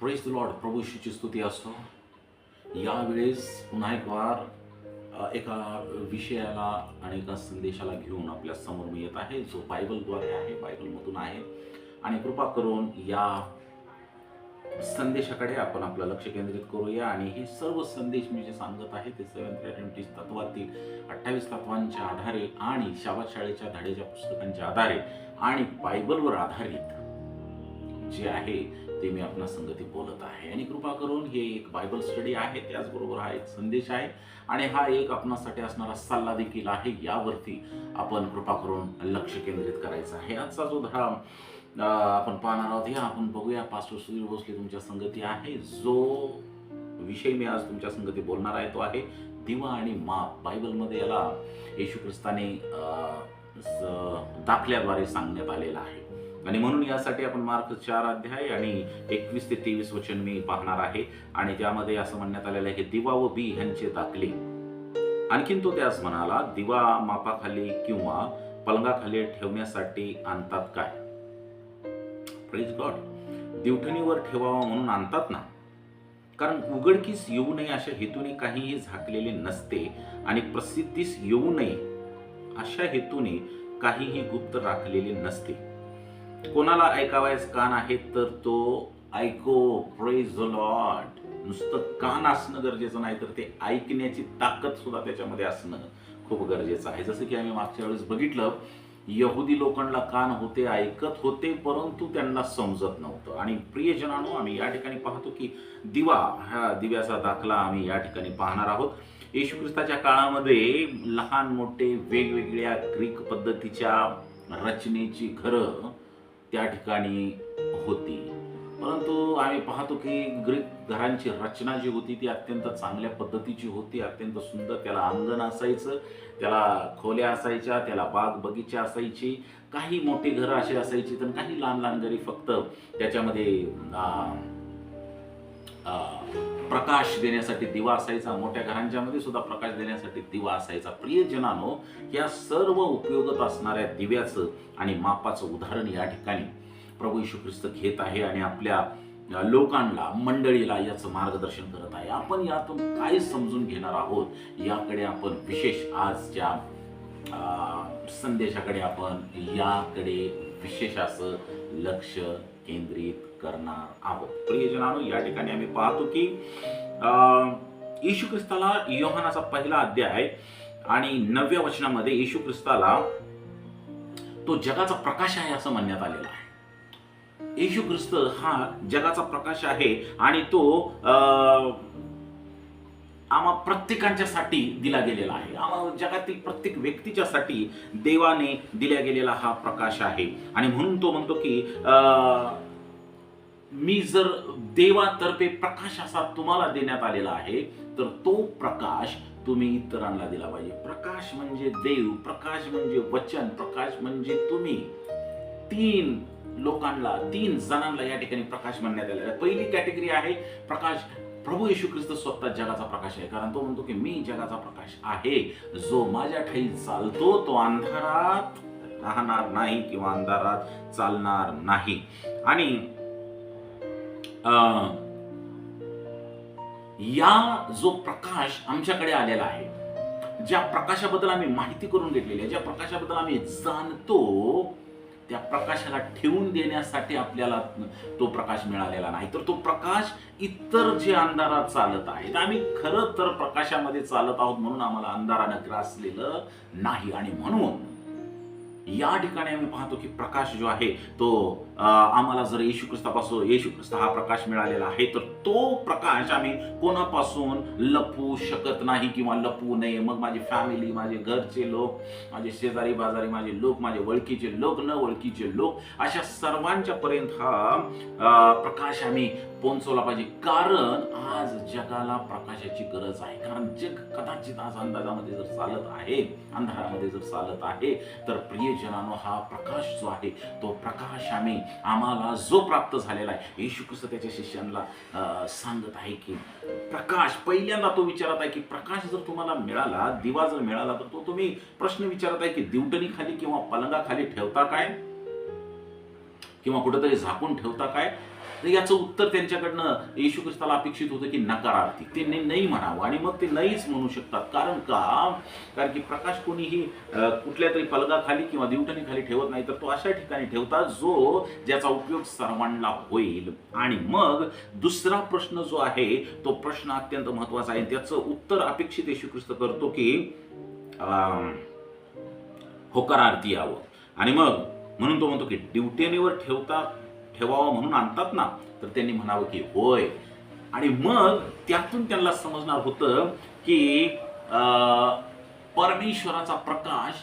Press the lord प्रभू स्तुती असो. यावेळेस पुन्हा एक वार एका विषयाला आणि एका संदेशाला घेऊन आपल्यासमोर मी येत आहे जो बायबलद्वारे आहे बायबलमधून आहे. आणि कृपा करून या संदेशाकडे आपण आपलं लक्ष केंद्रित करूया. आणि हे सर्व संदेश मी जे सांगत आहे ते सेवन ॲडव्हेंटिस्ट तत्वातील अठ्ठावीस तत्वांच्या आधारे आणि शाबाद शाळेच्या धाडेच्या पुस्तकांच्या आधारे आणि बायबलवर आधारित जे आहे ते मी आपणा संगती बोलत आहे. आणि कृपा करून हे एक बायबल स्टडी आहे त्याचबरोबर हा एक संदेश आहे. आणि हा एक आपणासाठी असणारा सल्ला देखील आहे. यावरती आपण कृपा करून लक्ष केंद्रित करायचं आहे. आजचा जो धडा आपण पाहणार आहोत हे आपण बघूया. पास्टर सुधीर भोसले तुमच्या संगती आहे. जो विषय मी आज तुमच्या संगती बोलणार आहे तो आहे दिवा आणि माप. बायबलमध्ये याला येशू ख्रिस्ताने स- दाखल्याद्वारे सांगण्यात आलेला आहे. आणि म्हणून यासाठी आपण मार्क चार अध्याय आणि एकवीस ते तेवीस वचन मी पाहणार आहे. आणि त्यामध्ये असं म्हणण्यात आलेलं आहे की दिवा व बी ह्यांचे दाखले. आणखीन तो त्यास म्हणाला दिवा मापाखाली किंवा पलंगाखाली ठेवण्यासाठी आणतात काय? प्रेज गॉड दिवठणीवर ठेवावा म्हणून आणतात ना? कारण उघडकीस येऊ नये अशा हेतूने काहीही झाकलेले नसते आणि प्रसिद्धीस येऊ नये अशा हेतूने काहीही गुप्त राखलेले नसते. कोणाला ऐकावयास कान आहेत तर तो ऐको प्रेज लॉर्ड नुसतं कान असणं गरजेचं नाही तर ते ऐकण्याची ताकद सुद्धा त्याच्यामध्ये असणं खूप गरजेचं आहे. जसं की आम्ही मागच्या वेळेस बघितलं यहुदी लोकांना कान होते ऐकत होते परंतु त्यांना समजत नव्हतं. आणि प्रियजनानो आम्ही या ठिकाणी पाहतो की दिवा हा दिव्याचा दाखला आम्ही या ठिकाणी पाहणार आहोत. येशू ख्रिस्ताच्या काळामध्ये लहान मोठे वेगवेगळ्या ग्रीक पद्धतीच्या रचनेची घरं त्या ठिकाणी होती. परंतु आम्ही पाहतो की ग्रीक घरांची रचना जी होती ती अत्यंत चांगल्या पद्धतीची होती अत्यंत सुंदर. त्याला अंगण असायचं त्याला खोल्या असायच्या त्याला बाग बगीचा असायची. काही मोठी घरं अशी असायची तर काही लहान लहान घरी फक्त त्याच्यामध्ये प्रकाश देण्यासाठी दिवा असायचा मोठ्या घरांच्यामध्ये सुद्धा प्रकाश देण्यासाठी दिवा असायचा. प्रियजनानो या सर्व उपयोगात असणाऱ्या दिव्याचं आणि मापाचं उदाहरण या ठिकाणी प्रभू यशू ख्रिस्त घेत आहे आणि आपल्या लोकांना मंडळीला याचं मार्गदर्शन करत आहे. आपण यातून काय समजून घेणार आहोत? याकडे आपण विशेष आजच्या संदेशाकडे आपण याकडे विशेष असं लक्ष केंद्रित करणार आहोत. प्रियजनानो या ठिकाणी आम्ही पाहतो की येशू ख्रिस्ताला योहानाचा पहिला अध्याय आणि नवव्या वचनामध्ये येशू ख्रिस्ताला तो जगाचा प्रकाश आहे असं म्हणण्यात आलेलं आहे. येशू ख्रिस्त हा जगाचा प्रकाश आहे आणि तो अं, आम्हा प्रत्येकांच्यासाठी दिला गेलेला आहे. आम्हा जगातील प्रत्येक व्यक्तीच्यासाठी देवाने दिला गेलेला हा प्रकाश आहे. आणि म्हणून तो म्हणतो की अं, मी जर देवातर्फे प्रकाश असा तुम्हाला देण्यात आलेला आहे तर तो प्रकाश तुम्ही इतरांना दिला पाहिजे. प्रकाश म्हणजे देव प्रकाश म्हणजे वचन प्रकाश म्हणजे तुम्ही. तीन लोकांना तीन जणांना या ठिकाणी प्रकाश म्हणण्यात आलेला आहे. पहिली कॅटेगरी आहे प्रकाश प्रभू येशू ख्रिस्त स्वतः जगाचा प्रकाश आहे. कारण तो म्हणतो की मी जगाचा प्रकाश आहे. जो माझ्या ठाई चालतो तो अंधारात राहणार नाही किंवा अंधारात चालणार नाही. आणि या जो प्रकाश आमच्याकडे आलेला आहे ज्या प्रकाशाबद्दल आम्ही माहिती करून घेतलेली आहे ज्या प्रकाशाबद्दल आम्ही जाणतो त्या प्रकाशाला ठेवून देण्यासाठी आपल्याला तो प्रकाश मिळालेला नाही. तर तो प्रकाश इतर जे अंधारात चालत आहेत आम्ही खरं तर प्रकाशामध्ये चालत आहोत म्हणून आम्हाला अंधारानं ग्रासलेलं नाही. आणि म्हणून या ठिकाणी आम्ही पाहतो की प्रकाश जो आहे तो आम्हाला जर येशू ख्रिस्तापासून येशू ख्रिस्त हा प्रकाश मिळालेला आहे तर तो प्रकाश आम्ही कोणापासून लपवू शकत नाही किंवा लपवू नये? मग माझी फॅमिली माझे घरचे लोक माझे शेजारी बाजारी माझे लोक माझे ओळखीचे लोक न ओळखीचे लोक अशा सर्वांच्या पर्यंत हा प्रकाश आम्ही पोहोचवला पाहिजे. कारण आज जगाला प्रकाशाची गरज आहे. कारण जग कदाचित आज अंदाजामध्ये जर चालत आहे अंधारामध्ये जर चालत आहे तर प्रियजनानो हा प्रकाश जो आहे तो प्रकाश आम्ही आम्हाला जो प्राप्त झालेला आहे. येशू ख्रिस्त त्याच्या शिष्यांना सांगत आहे की प्रकाश पहिल्यांदा तो विचारत आहे की प्रकाश जर तुम्हाला मिळाला दिवा जर मिळाला तर तो तुम्ही प्रश्न विचारत आहे की दिवटणीखाली किंवा पलंगाखाली ठेवता काय? किंवा कुठेतरी झाकून ठेवता काय? तर याचं उत्तर त्यांच्याकडनं येशू ख्रिस्ताला अपेक्षित होतं की नकारार्थी. ते नाही नाही म्हणावं आणि मग ते नाहीच म्हणू शकतात. कारण का? कारण की प्रकाश कोणीही कुठल्या तरी पलगाखाली किंवा दिवटणीखाली ठेवत नाही तर तो अशा ठिकाणी ठेवतात जो ज्याचा उपयोग सर्वांना होईल. आणि मग दुसरा प्रश्न जो आहे तो प्रश्न अत्यंत महत्त्वाचा आहे. त्याचं उत्तर अपेक्षित येशू ख्रिस्त करतो की होकारार्थी यावं. आणि मग म्हणून तो म्हणतो की ड्युटेनीवर ठेवता ठेवावं म्हणून आणतात ना तर त्यांनी म्हणावं की होय. आणि मग त्यातून त्यांना समजणार होतं की अं, परमेश्वराचा प्रकाश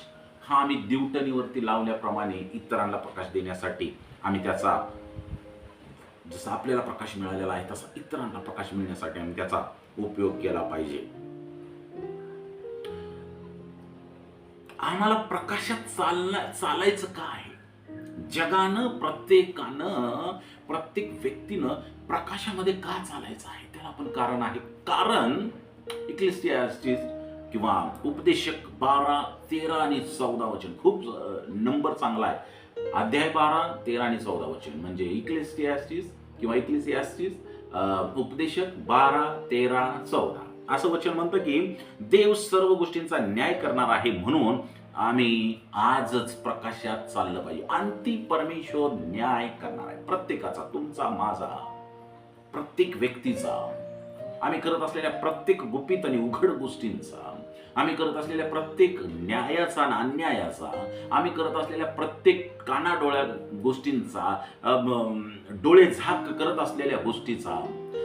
हा आम्ही दिवटणीवरती लावल्याप्रमाणे इतरांना प्रकाश देण्यासाठी आम्ही त्याचा जसा आपल्याला प्रकाश मिळालेला आहे तसा इतरांना प्रकाश मिळण्यासाठी आम्ही त्याचा उपयोग केला पाहिजे. आम्हाला प्रकाशात चालला चालायचं काय? जगानं प्रत्येकानं प्रत्येक व्यक्तीनं प्रकाशामध्ये का चालायचं आहे? त्याला पण कारण आहे. कारण इक्लेसियास्टिस किंवा उपदेशक बारा तेरा आणि चौदा वचन. खूप नंबर चांगला आहे. अध्याय बारा तेरा आणि चौदा वचन. म्हणजे इक्लेसियास्टिस किंवा इक्लेसियास्टिस उपदेशक बारा तेरा चौदा. असं वचन म्हणतं की देव सर्व गोष्टींचा न्याय करणार आहे म्हणून आम्ही आजच प्रकाशात चाललं पाहिजे. अंतिम परमेश्वर न्याय करणार आहे. प्रत्येकाचा तुमचा माझा प्रत्येक व्यक्तीचा. आम्ही करत असलेल्या प्रत्येक गुपित आणि उघड गोष्टींचा. आम्ही करत असलेल्या प्रत्येक न्यायाचा आणि अन्यायाचा आम्ही करत असलेल्या प्रत्येक कानाडोळ्या गोष्टींचा डोळे झाक करत असलेल्या गोष्टीचा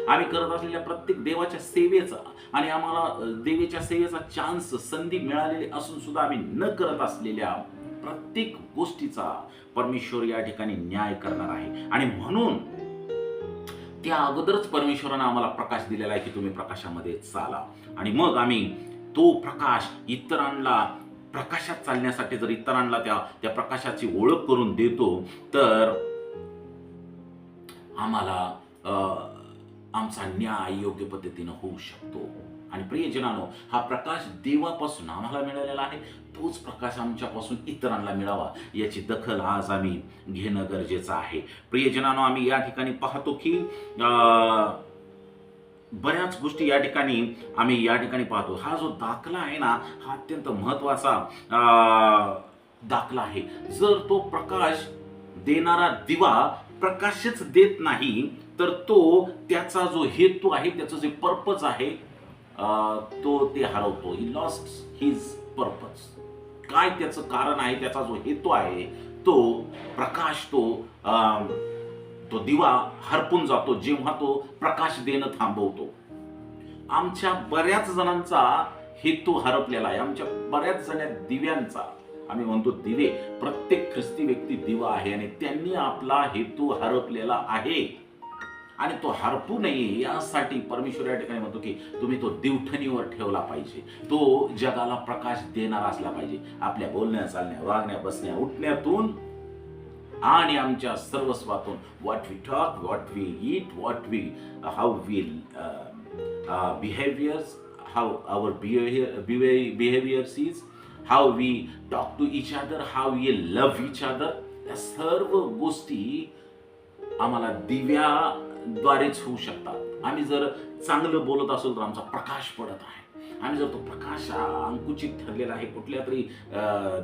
आम्ही करत असलेल्या प्रत्येक देवाच्या सेवेचा आणि आम्हाला देवीच्या सेवेचा चान्स संधी मिळालेली असून सुद्धा आम्ही न करत असलेल्या प्रत्येक गोष्टीचा परमेश्वर या ठिकाणी न्याय करणार आहे. आणि म्हणून त्या अगोदरच परमेश्वरानं आम्हाला प्रकाश दिलेला आहे की तुम्ही प्रकाशामध्ये चाला. आणि मग आम्ही तो प्रकाश इतरांना प्रकाशात चालण्यासाठी जर इतरांना त्या त्या प्रकाशाची ओळख करून देतो तर आम्हाला आमचा न्याय योग्य पद्धतीनं होऊ शकतो. आणि प्रियजनानो हा प्रकाश देवापासून आम्हाला मिळालेला आहे. तोच प्रकाश आमच्यापासून इतरांना मिळावा याची दखल आज आम्ही घेणं गरजेचं आहे. प्रियजनानो आम्ही या ठिकाणी पाहतो की आ, बऱ्याच गोष्टी या ठिकाणी आम्ही या ठिकाणी पाहतो. हा जो दाखला आहे ना हा अत्यंत महत्त्वाचा दाखला आहे. जर तो प्रकाश देणारा दिवा प्रकाशच देत नाही तर तो त्याचा जो हेतू आहे त्याचं जे पर्पज आहे तो ते हरवतो. ही लॉस्ट हिज पर्पज काय त्याचं कारण आहे त्याचा जो हेतू आहे तो प्रकाश तो तो दिवा हरपून जातो जेव्हा तो प्रकाश देणं थांबवतो. आमच्या बऱ्याच जणांचा हेतू हरपलेला आहे. आमच्या बऱ्याच जण दिव्यांचा. आम्ही म्हणतो दिवे प्रत्येक ख्रिस्ती व्यक्ती दिवा आहे आणि त्यांनी आपला हेतू हरपलेला आहे. आणि तो हरपू नये यासाठी परमेश्वर या ठिकाणी म्हणतो की तुम्ही तो दिवठणीवर ठेवला पाहिजे. तो जगाला प्रकाश देणारा असला पाहिजे. आपल्या बोलण्या चालण्या वागण्या बसण्या उठण्यातून आणि आमच्या सर्वस्वातून what we talk what we eat what we how we behaviours how our behaviour behaviours is how we talk to each other how we love each other या सर्व गोष्टी आम्हाला दिव्याद्वारेच होऊ शकतात. आम्ही जर चांगलं बोलत असलो तर आमचा प्रकाश पडत आहे. आम्ही जर तो प्रकाश अंकुचित ठरलेला आहे कुठल्या तरी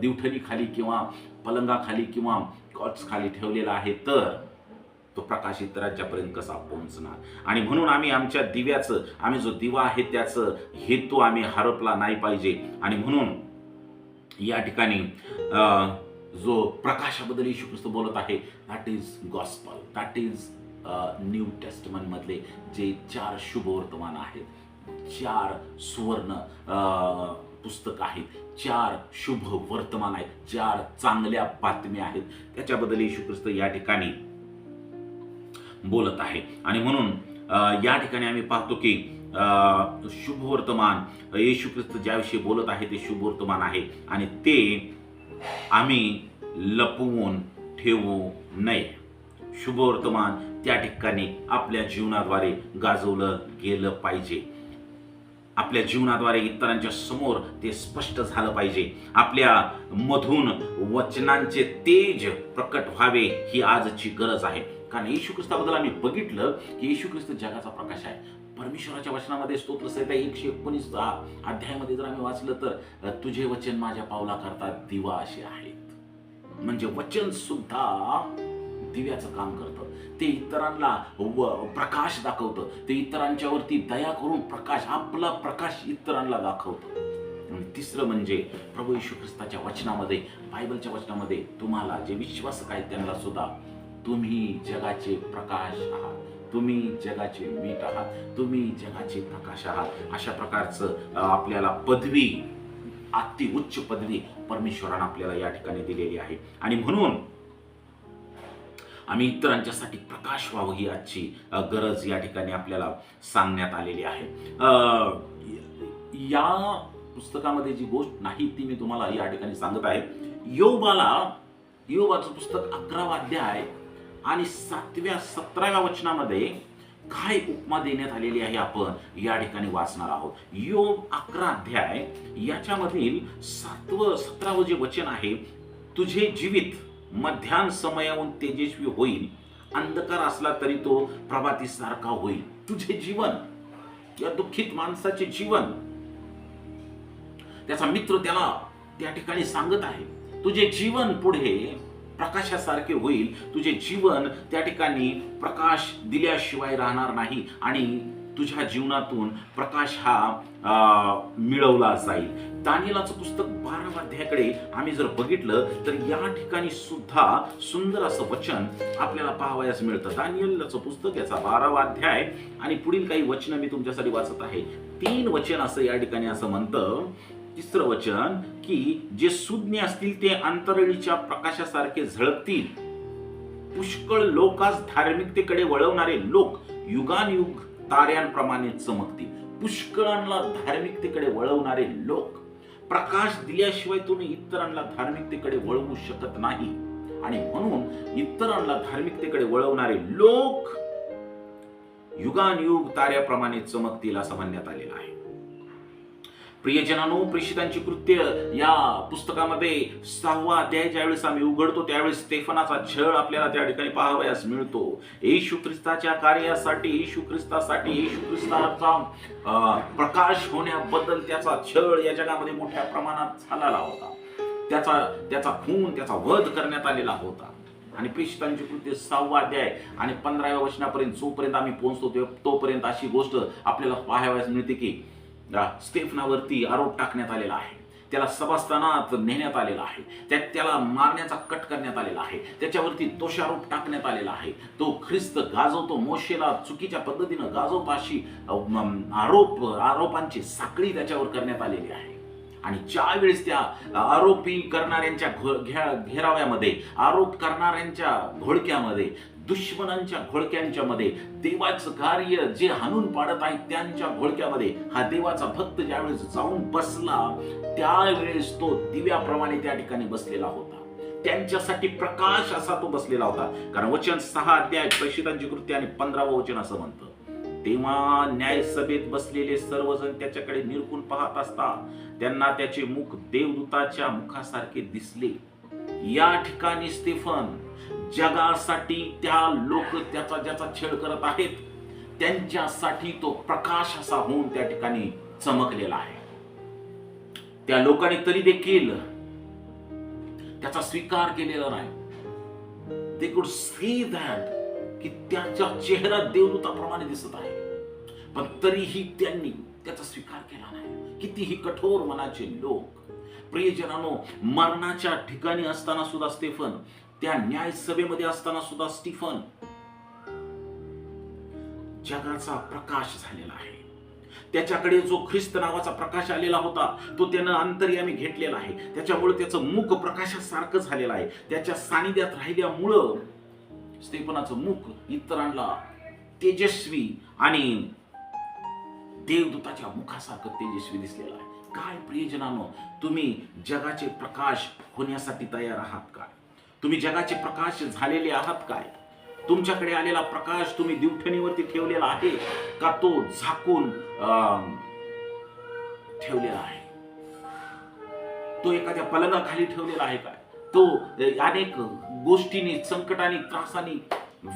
दिवठणीखाली किंवा पलंगाखाली किंवा कॉट्स खाली ठेवलेला आहे तर तो प्रकाश इतरांच्यापर्यंत कसा पोहोचणार? आणि म्हणून आम्ही आमच्या दिव्याचं आम्ही जो दिवा आहे त्याचं हेतू आम्ही हरपला नाही पाहिजे. आणि म्हणून या ठिकाणी जो प्रकाशाबद्दल येशू ख्रिस्त बोलत आहे that is gospel that is new टेस्टमनमधले जे चार शुभवर्तमान आहेत. चार सुवर्ण पुस्तक आहेत. चार शुभ वर्तमान आहेत. चार चांगल्या बातम्या आहेत. त्याच्याबद्दल येशू ख्रिस्त या ठिकाणी बोलत आहे. आणि म्हणून या ठिकाणी आम्ही पाहतो की शुभ वर्तमान येशू ख्रिस्त ज्याविषयी बोलत आहे ते शुभ वर्तमान आहे. आणि ते आम्ही लपवून ठेवू नये. शुभ वर्तमान त्या ठिकाणी आपल्या जीवनाद्वारे गाजवलं गेलं पाहिजे. आपल्या जीवनाद्वारे इतरांच्या समोर ते स्पष्ट झालं पाहिजे. आपल्या मधून वचनांचे तेज प्रकट व्हावे ही आजची गरज आहे. कारण येशू ख्रिस्ताबद्दल आम्ही बघितलं की येशू ख्रिस्त जगाचा प्रकाश आहे. परमेश्वराच्या वचनामध्ये स्तोत्र संहिता एकशे एकोणीस अध्यायामध्ये जर आम्ही वाचलं तर तुझे वचन माझ्या पावला करता दिवा असे आहेत. म्हणजे वचन सुद्धा दिव्याचं काम करतं. ते इतरांना व प्रकाश दाखवतं. ते इतरांच्यावरती दया करून प्रकाश आपला प्रकाश इतरांना दाखवतं. आणि तिसरं म्हणजे प्रभू येशू ख्रिस्ताच्या वचनामध्ये बायबलच्या वचनामध्ये तुम्हाला जे विश्वासक आहेत त्यांना सुद्धा तुम्ही जगाचे प्रकाश आहात. तुम्ही जगाचे मीठ आहात. तुम्ही जगाचे प्रकाश आहात. अशा प्रकारचं आपल्याला पदवी अति उच्च पदवी परमेश्वरानं आपल्याला या ठिकाणी दिलेली आहे. आणि म्हणून आम्ही इतरांच्यासाठी प्रकाश व्हावं ही आजची गरज या ठिकाणी आपल्याला सांगण्यात आलेली आहे. या पुस्तकामध्ये जी गोष्ट नाही ती मी तुम्हाला या ठिकाणी सांगत आहे. योबाला योबाचं पुस्तक अकरावा अध्याय आणि सातव्या सतराव्या वचनामध्ये काय उपमा देण्यात आलेली आहे आपण या ठिकाणी वाचणार आहोत. योग अकरा अध्याय याच्यामधील सातवं सतरावं जे वचन आहे तुझे जीवित मध्यान समयाहून तेजस्वी होईल. अंधकार असला तरी तो प्रभातीसारखा होईल. तुझे जीवन या दुःखित माणसाचे जीवन त्याचा मित्र त्याला त्या ठिकाणी सांगत आहे. तुझे जीवन पुढे प्रकाशासारखे होईल. तुझे जीवन त्या ठिकाणी प्रकाश दिल्याशिवाय राहणार नाही. आणि तुझ्या जीवनातून प्रकाश हा मिळवला जाईल. दानिलाचं पुस्तक बारा अध्यायाकडे आम्ही जर बघितलं तर या ठिकाणी सुद्धा सुंदर असं वचन आपल्याला पाहावयास मिळतं. दानियलाचं पुस्तक याचा बारावा अध्याय आणि पुढील काही वचनं मी तुमच्यासाठी वाचत आहे. तीन वचन असं या ठिकाणी असं म्हणतं. तिसरं वचन की जे सुज्ञ असतील ते अंतरळीच्या प्रकाशासारखे झळकतील. पुष्कळ लोकास धार्मिकतेकडे वळवणारे लोक युगानयुग ताऱ्यांप्रमाणे चमकतील. पुष्कळांना धार्मिकतेकडे वळवणारे लोक प्रकाश दिल्याशिवाय तुम्ही इतरांना धार्मिकतेकडे वळवू शकत नाही. आणि म्हणून इतरांना धार्मिकतेकडे वळवणारे लोक युगानयुग ताऱ्याप्रमाणे चमकतील असं म्हणण्यात आलेलं आहे. प्रियजनानो प्रेषितांची कृत्य या पुस्तकामध्ये सहावा अध्याय ज्यावेळेस आम्ही उघडतो त्यावेळेस स्टेफनाचा छळ आपल्याला त्या ठिकाणी पाहावयास मिळतो. येशू ख्रिस्ताच्या कार्यासाठी येशू ख्रिस्तासाठी येशू ख्रिस्ताचा अं, प्रकाश होण्याबद्दल त्याचा छळ या जगामध्ये मोठ्या प्रमाणात झालेला होता. त्याचा त्याचा खून त्याचा वध करण्यात आलेला होता. आणि प्रेषितांची कृत्य सहावा अध्याय आणि पंधराव्या वचनापर्यंत जोपर्यंत आम्ही पोहोचतो तोपर्यंत अशी गोष्ट आपल्याला पाहावयास मिळते की स्टेफनावरती आरोप टाकण्यात आलेला आहे त्याला सभास्थानात नेण्यात आलेला आहे त्या त्याला मारण्याचा कट करण्यात आलेला आहे त्याच्यावरती दोषारोप टाकण्यात आलेला आहे तो ख्रिस्त गाजवतो मोशेला चुकीच्या पद्धतीनं गाजवतो अशी आरोप आरोपांची साखळी त्याच्यावर करण्यात आलेली आहे. आणि ज्यावेळेस त्या आरोपी करणाऱ्यांच्या घो- घे- घेराव्यामध्ये आरोप करणाऱ्यांच्या घोडक्यामध्ये दुश्मनांच्या घोळक्यांच्या मध्ये देवाचं कार्य जे हाणून पाडत आहेत त्यांच्या घोळक्यामध्ये हा देवाचा भक्त ज्यावेळेस जाऊन बसला त्यावेळेस तो दिव्याप्रमाणे त्या ठिकाणी बसलेला होता. त्यांच्यासाठी प्रकाश असा तो बसलेला होता. कारण वचन सहा अध्याय प्रेषितांची कृती आणि पंधरावं वचन असं म्हणतं. तेव्हा न्यायसभेत बसलेले सर्वजण त्याच्याकडे निरखून पाहत असता त्यांना त्याचे मुख देवदूताच्या मुखासारखे दिसले. या ठिकाणी स्टेफन जगासाठी त्या लोक त्याचा ज्याचा छेड करत आहेत त्यांच्यासाठी तो प्रकाश असा होऊन त्या ठिकाणी चमकलेला आहे. त्या लोकांनी तरी देखील त्याचा स्वीकार केलेला नाही. ते कुड सी दॅट की त्याचा चेहरा देवदूताप्रमाणे दिसत आहे. पण तरीही त्यांनी त्याचा स्वीकार केला नाही. कितीही कठोर मनाचे लोक प्रियजनानो मरणाच्या ठिकाणी असताना सुद्धा स्टेफन त्या न्याय सभेमध्ये असताना सुद्धा स्टीफन जगाचा प्रकाश झालेला आहे. त्याच्याकडे जो ख्रिस्त नावाचा प्रकाश आलेला होता तो त्यानं अंतर्यामी घेतलेला आहे. त्याच्यामुळे त्याचं मुख प्रकाशासारखं झालेलं आहे. त्याच्या सानिध्यात राहिल्यामुळं स्टेफनाचं मुख इतरांना तेजस्वी आणि देवदूताच्या मुखासारखं तेजस्वी दिसलेलं आहे. काय प्रियजनानो तुम्ही जगाचे प्रकाश होण्यासाठी तयार आहात का? तुम्ही जगाचे प्रकाश झालेले आहात काय? तुमच्याकडे आलेला प्रकाश तुम्ही दिवठणीवरती ठेवलेला आहे का तो झाकून ठेवलेला आहे? तो एखाद्या पलंगाखाली ठेवलेला आहे काय? तो अनेक गोष्टींनी संकटाने त्रासाने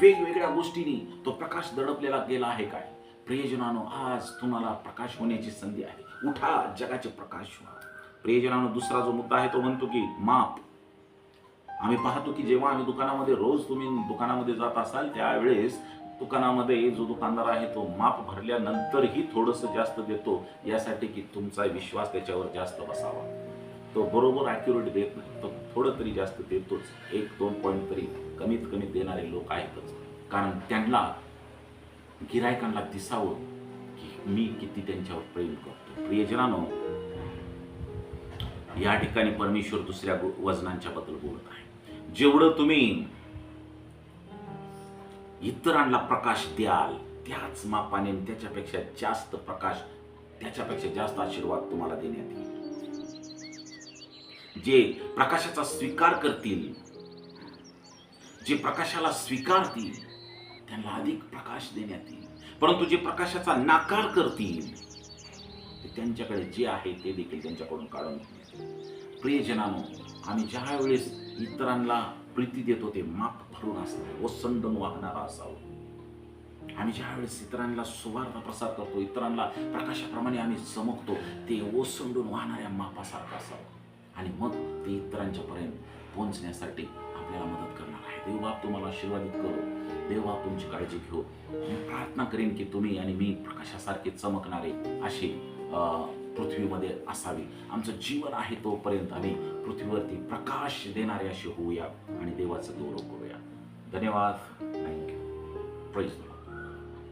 वेगवेगळ्या गोष्टींनी तो प्रकाश दडपलेला गेला आहे काय? प्रियजनानो आज तुम्हाला प्रकाश होण्याची संधी आहे. उठा जगाचे प्रकाश व्हा. प्रियजनानो दुसरा जो मुद्दा आहे तो म्हणतो की माप. आम्ही पाहतो की जेव्हा आम्ही दुकानामध्ये रोज तुम्ही दुकानामध्ये जात असाल त्यावेळेस दुकानामध्ये जो दुकानदार आहे तो माप भरल्यानंतरही थोडंसं जास्त देतो. यासाठी की तुमचा विश्वास त्याच्यावर जास्त बसावा. तो बरोबर ॲक्युरेट देत नाही तो थोडं तरी जास्त देतोच. एक दोन पॉईंट तरी कमीत कमी देणारे लोक आहेतच. कारण त्यांना गिरायकांना दिसावं की मी किती त्यांच्यावर प्रेम करतो. प्रियजनानो या ठिकाणी परमेश्वर दुसऱ्या वजनांच्या बद्दल बोलत आहे. जेवढं तुम्ही इतरांना प्रकाश द्याल त्याच मापाने त्याच्यापेक्षा जास्त प्रकाश त्याच्यापेक्षा जास्त आशीर्वाद तुम्हाला देण्यात येईल. जे प्रकाशाचा स्वीकार करतील जे प्रकाशाला स्वीकारतील त्यांना अधिक प्रकाश देण्यात येईल. परंतु जे प्रकाशाचा नाकार करतील त्यांच्याकडे जे आहे ते देखील त्यांच्याकडून काढून प्रियजनानो आम्ही ज्या वेळेस इतरांना प्रीती देतो ते माप भरून असावं ओसंडून वाहणारा असावं. आम्ही ज्या वेळेस इतरांना सुवार्थ प्रसार करतो इतरांना प्रकाशाप्रमाणे आम्ही चमकतो ते ओसंडून वाहणाऱ्या मापासारखं असावं. आणि मग ते इतरांच्या पर्यंत पोहोचण्यासाठी आपल्याला मदत करणार आहे. देवबाप तुम्हाला आशीर्वादित करू. देवबाप तुमची काळजी घेऊ मी प्रार्थना करेन की तुम्ही आणि मी प्रकाशासारखे चमकणारे असे पृथ्वीमध्ये असावी. आमचं जीवन आहे तोपर्यंत आम्ही पृथ्वीवरती प्रकाश देणारे असे होऊया आणि देवाचं गौरव करूया. धन्यवाद. थँक्यू प्రైజ్